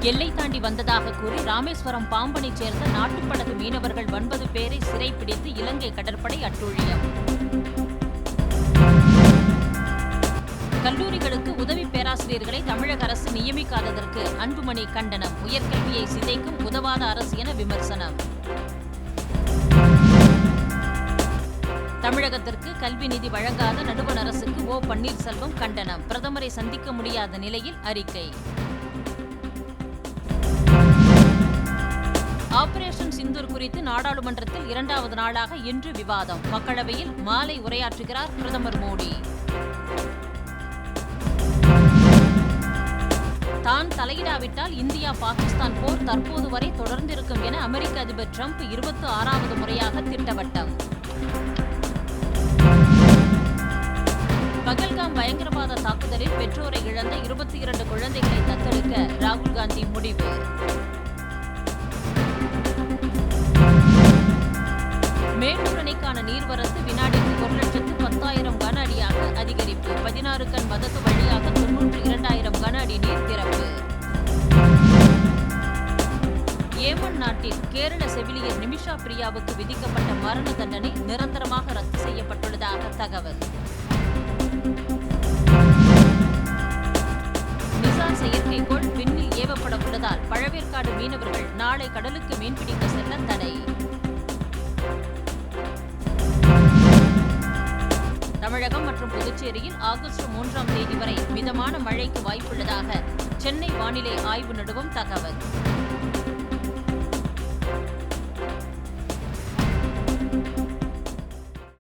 எல்லை தாண்டி வந்ததாக கூறி ராமேஸ்வரம் பாம்பனைச் சேர்ந்த நாட்டுப்படகு மீனவர்கள் ஒன்பது பேரை சிறைப்பிடித்து இலங்கை கடற்படை அட்டூழியம். கல்லூரிகளுக்கு உதவி பேராசிரியர்களை தமிழக அரசு நியமிக்காததற்கு அன்புமணி கண்டனம். உயர்கல்வியை சிதைக்கும் உதவாத அரசு என விமர்சனம். தமிழகத்திற்கு கல்வி நிதி வழங்காத நடுவண் அரசுக்கு ஓ பன்னீர்செல்வம் கண்டனம். பிரதமரை சந்திக்க முடியாத நிலையில் அறிக்கை. ஆபரேஷன் குறித்து நாடாளுமன்றத்தில் இரண்டாவது நாளாக இன்று விவாதம். மக்களவையில் மாலை உரையாற்றுகிறார் பிரதமர் மோடி. தான் தலையிடாவிட்டால் இந்தியா பாகிஸ்தான் போர் தற்போது வரை தொடர்ந்திருக்கும் என அமெரிக்க அதிபர் டிரம்ப் இருபத்தி ஆறாவது முறையாக திட்டவட்டம். பகல்காம் பயங்கரவாத தாக்குதலில் பெற்றோரை இழந்த இருபத்தி இரண்டு குழந்தைகளை தத்தெடுக்க ராகுல் காந்தி முடிவு. மேட்டூர் நீர்வரத்து வினாடிக்கு ஒரு லட்சத்து பத்தாயிரம் கன அடியாக அதிகரிப்பு. பதினாறு கண் வதக்கு வழியாக தொன்னூற்று இரண்டாயிரம் கன அடி நீர் திறப்பு. ஏமன் நாட்டில் கேரள செவிலியர் நிமிஷா பிரியாவுக்கு விதிக்கப்பட்ட மரண தண்டனை நிரந்தரமாக ரத்து செய்யப்பட்டுள்ளதாக தகவல். நிசா செயற்கைக்கோள் விண்ணில் ஏவப்பட உள்ளதால் பழவேற்காடு மீனவர்கள் நாளை கடலுக்கு மீன்பிடிக்க செல்ல தமிழகம் மற்றும் புதுச்சேரியில் ஆகஸ்ட் மூன்றாம் தேதி வரை மிதமான மழைக்கு வாய்ப்புள்ளதாக சென்னை வானிலை ஆய்வு நடுவம் தகவல்.